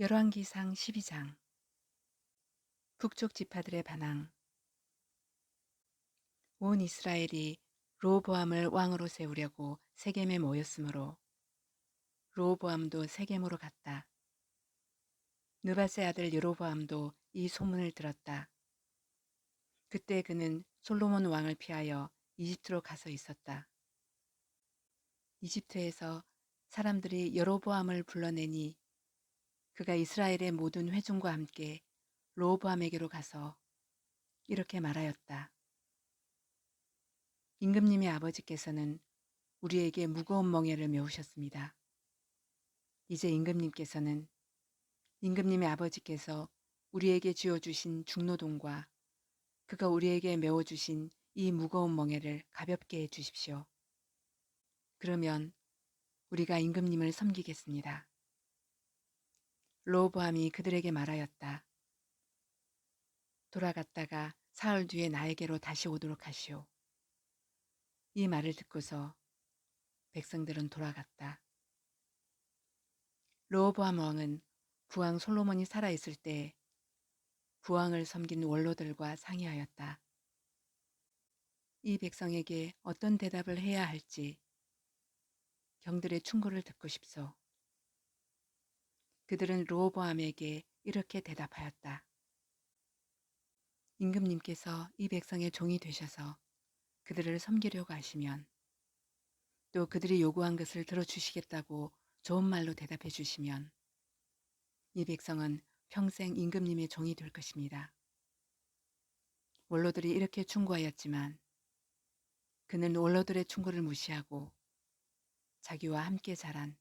열왕기상 12장 북쪽 지파들의 반항 온 이스라엘이 로보암을 왕으로 세우려고 세겜에 모였으므로 로보암도 세겜으로 갔다. 느바세 아들 여로보암도 이 소문을 들었다. 그때 그는 솔로몬 왕을 피하여 이집트로 가서 있었다. 이집트에서 사람들이 여로보암을 불러내니 그가 이스라엘의 모든 회중과 함께 로보암에게로 가서 이렇게 말하였다. 임금님의 아버지께서는 우리에게 무거운 멍에를 메우셨습니다. 이제 임금님께서는 임금님의 아버지께서 우리에게 쥐어주신 중노동과 그가 우리에게 메워주신 이 무거운 멍에를 가볍게 해 주십시오. 그러면 우리가 임금님을 섬기겠습니다. 로보암이 그들에게 말하였다. 돌아갔다가 사흘 뒤에 나에게로 다시 오도록 하시오. 이 말을 듣고서 백성들은 돌아갔다. 로보암 왕은 부왕 솔로몬이 살아있을 때 부왕을 섬긴 원로들과 상의하였다. 이 백성에게 어떤 대답을 해야 할지 경들의 충고를 듣고 싶소. 그들은 로보암에게 이렇게 대답하였다. 임금님께서 이 백성의 종이 되셔서 그들을 섬기려고 하시면 또 그들이 요구한 것을 들어주시겠다고 좋은 말로 대답해 주시면 이 백성은 평생 임금님의 종이 될 것입니다. 원로들이 이렇게 충고하였지만 그는 원로들의 충고를 무시하고 자기와 함께 자란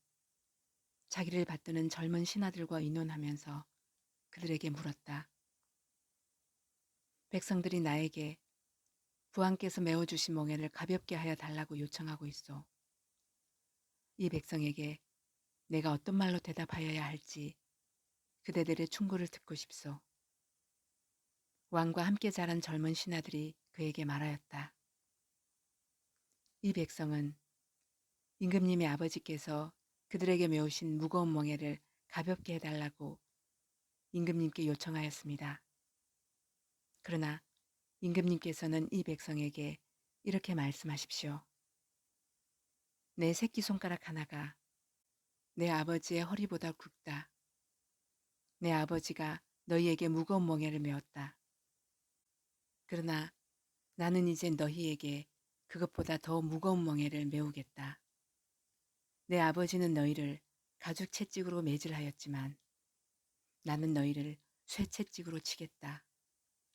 자기를 받드는 젊은 신하들과 의논하면서 그들에게 물었다. 백성들이 나에게 부왕께서 메워주신 멍에를 가볍게 하여 달라고 요청하고 있어. 이 백성에게 내가 어떤 말로 대답하여야 할지 그대들의 충고를 듣고 싶소. 왕과 함께 자란 젊은 신하들이 그에게 말하였다. 이 백성은 임금님의 아버지께서 그들에게 메우신 무거운 멍에를 가볍게 해달라고 임금님께 요청하였습니다. 그러나 임금님께서는 이 백성에게 이렇게 말씀하십시오. 내 새끼손가락 하나가 내 아버지의 허리보다 굵다. 내 아버지가 너희에게 무거운 멍에를 메웠다. 그러나 나는 이제 너희에게 그것보다 더 무거운 멍에를 메우겠다. 내 아버지는 너희를 가죽 채찍으로 매질하였지만 나는 너희를 쇠 채찍으로 치겠다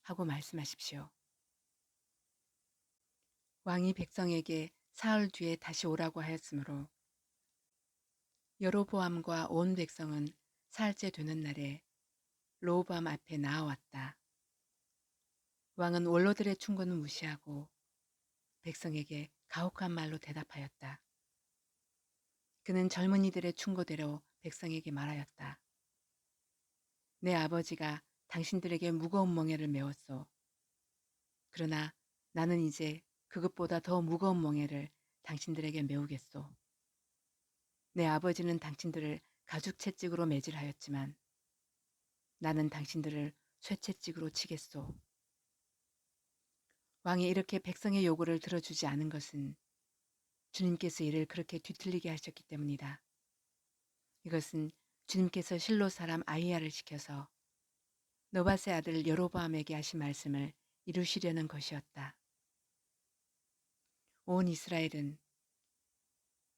하고 말씀하십시오. 왕이 백성에게 사흘 뒤에 다시 오라고 하였으므로 여로보암과 온 백성은 사흘째 되는 날에 로보암 앞에 나아왔다. 왕은 원로들의 충고는 무시하고 백성에게 가혹한 말로 대답하였다. 그는 젊은이들의 충고대로 백성에게 말하였다. 내 아버지가 당신들에게 무거운 멍에를 메웠소. 그러나 나는 이제 그것보다 더 무거운 멍에를 당신들에게 메우겠소. 내 아버지는 당신들을 가죽 채찍으로 매질하였지만 나는 당신들을 쇠채찍으로 치겠소. 왕이 이렇게 백성의 요구를 들어주지 않은 것은 주님께서 이를 그렇게 뒤틀리게 하셨기 때문이다. 이것은 주님께서 실로 사람 아이야를 시켜서 노바세 아들 여로보암에게 하신 말씀을 이루시려는 것이었다. 온 이스라엘은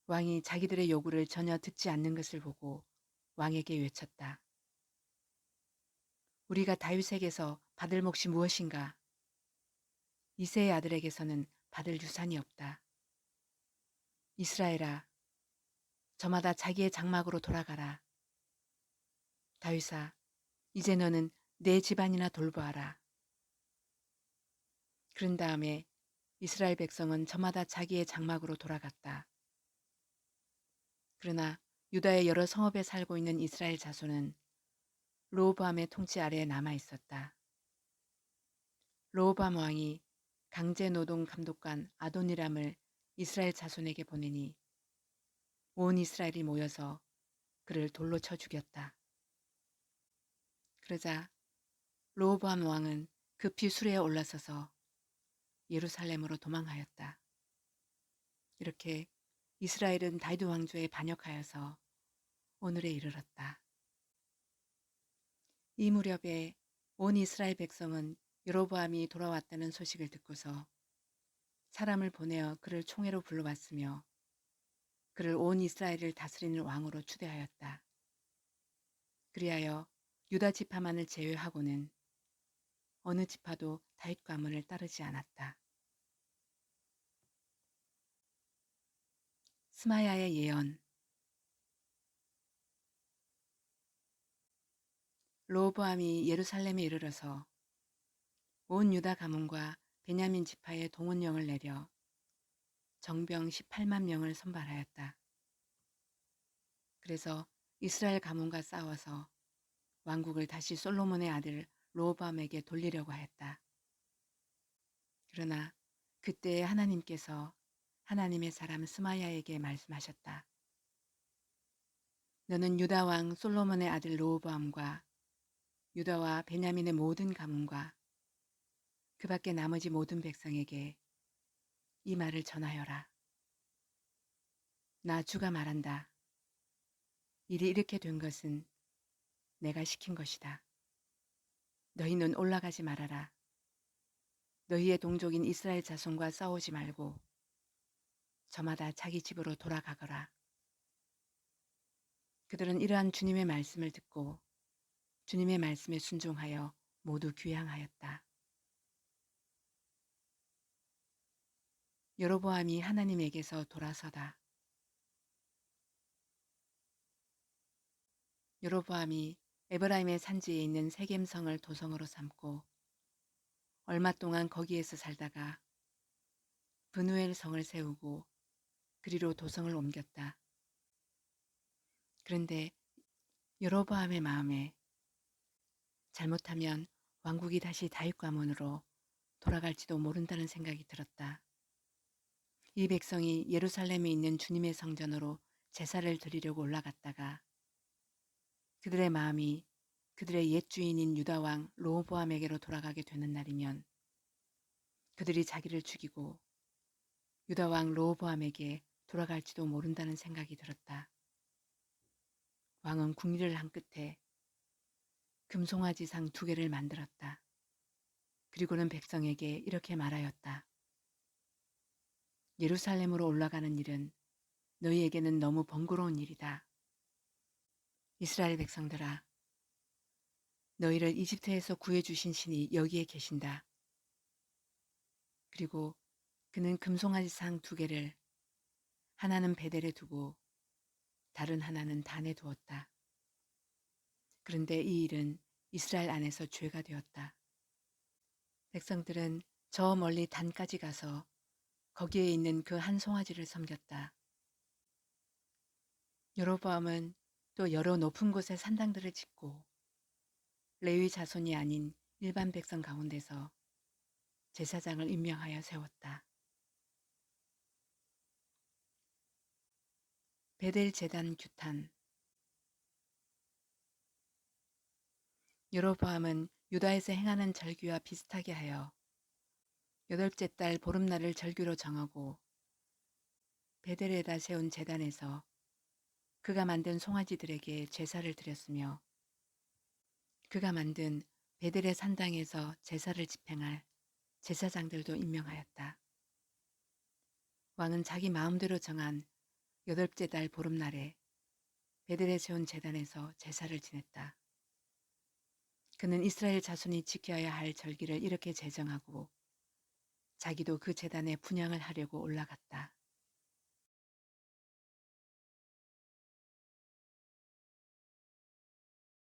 왕이 자기들의 요구를 전혀 듣지 않는 것을 보고 왕에게 외쳤다. 우리가 다윗에게서 받을 몫이 무엇인가? 이세의 아들에게서는 받을 유산이 없다. 이스라엘아, 저마다 자기의 장막으로 돌아가라. 다윗아, 이제 너는 내 집안이나 돌보아라. 그런 다음에 이스라엘 백성은 저마다 자기의 장막으로 돌아갔다. 그러나 유다의 여러 성읍에 살고 있는 이스라엘 자손은 로보암의 통치 아래에 남아 있었다. 로보암 왕이 강제 노동 감독관 아도니람을 이스라엘 자손에게 보내니 온 이스라엘이 모여서 그를 돌로 쳐 죽였다. 그러자 로보암 왕은 급히 수레에 올라서서 예루살렘으로 도망하였다. 이렇게 이스라엘은 다윗 왕조에 반역하여서 오늘에 이르렀다. 이 무렵에 온 이스라엘 백성은 여로보암이 돌아왔다는 소식을 듣고서 사람을 보내어 그를 총회로 불러왔으며 그를 온 이스라엘을 다스리는 왕으로 추대하였다. 그리하여 유다 지파만을 제외하고는 어느 지파도 다윗 가문을 따르지 않았다. 스마야의 예언 로보암이 예루살렘에 이르러서 온 유다 가문과 베냐민 지파의 동원령을 내려 정병 18만 명을 선발하였다. 그래서 이스라엘 가문과 싸워서 왕국을 다시 솔로몬의 아들 로보암에게 돌리려고 하였다. 그러나 그때 하나님께서 하나님의 사람 스마야에게 말씀하셨다. 너는 유다 왕 솔로몬의 아들 로보암과 유다와 베냐민의 모든 가문과 그 밖에 나머지 모든 백성에게 이 말을 전하여라. 나 주가 말한다. 일이 이렇게 된 것은 내가 시킨 것이다. 너희는 올라가지 말아라. 너희의 동족인 이스라엘 자손과 싸우지 말고 저마다 자기 집으로 돌아가거라. 그들은 이러한 주님의 말씀을 듣고 주님의 말씀에 순종하여 모두 귀향하였다. 여로보암이 하나님에게서 돌아서다. 여로보암이 에브라임의 산지에 있는 세겜성을 도성으로 삼고 얼마 동안 거기에서 살다가 브누엘 성을 세우고 그리로 도성을 옮겼다. 그런데 여로보암의 마음에 잘못하면 왕국이 다시 다윗 가문으로 돌아갈지도 모른다는 생각이 들었다. 이 백성이 예루살렘에 있는 주님의 성전으로 제사를 드리려고 올라갔다가 그들의 마음이 그들의 옛 주인인 유다 왕 로보암에게로 돌아가게 되는 날이면 그들이 자기를 죽이고 유다 왕 로보암에게 돌아갈지도 모른다는 생각이 들었다. 왕은 궁리를 한 끝에 금송아지상 두 개를 만들었다. 그리고는 백성에게 이렇게 말하였다. 예루살렘으로 올라가는 일은 너희에게는 너무 번거로운 일이다. 이스라엘 백성들아, 너희를 이집트에서 구해주신 신이 여기에 계신다. 그리고 그는 금송아지 상 두 개를 하나는 베델에 두고 다른 하나는 단에 두었다. 그런데 이 일은 이스라엘 안에서 죄가 되었다. 백성들은 저 멀리 단까지 가서 거기에 있는 그 한 송아지를 섬겼다. 여로보암은 또 여러 높은 곳에 산당들을 짓고 레위 자손이 아닌 일반 백성 가운데서 제사장을 임명하여 세웠다. 베델 재단 규탄 여로보암은 유다에서 행하는 절기와 비슷하게 하여 여덟째 달 보름날을 절규로 정하고 베델에다 세운 재단에서 그가 만든 송아지들에게 제사를 드렸으며 그가 만든 베델의 산당에서 제사를 집행할 제사장들도 임명하였다. 왕은 자기 마음대로 정한 여덟째 달 보름날에 베델에 세운 재단에서 제사를 지냈다. 그는 이스라엘 자손이 지켜야 할 절기를 이렇게 제정하고 자기도 그 재단에 분양을 하려고 올라갔다.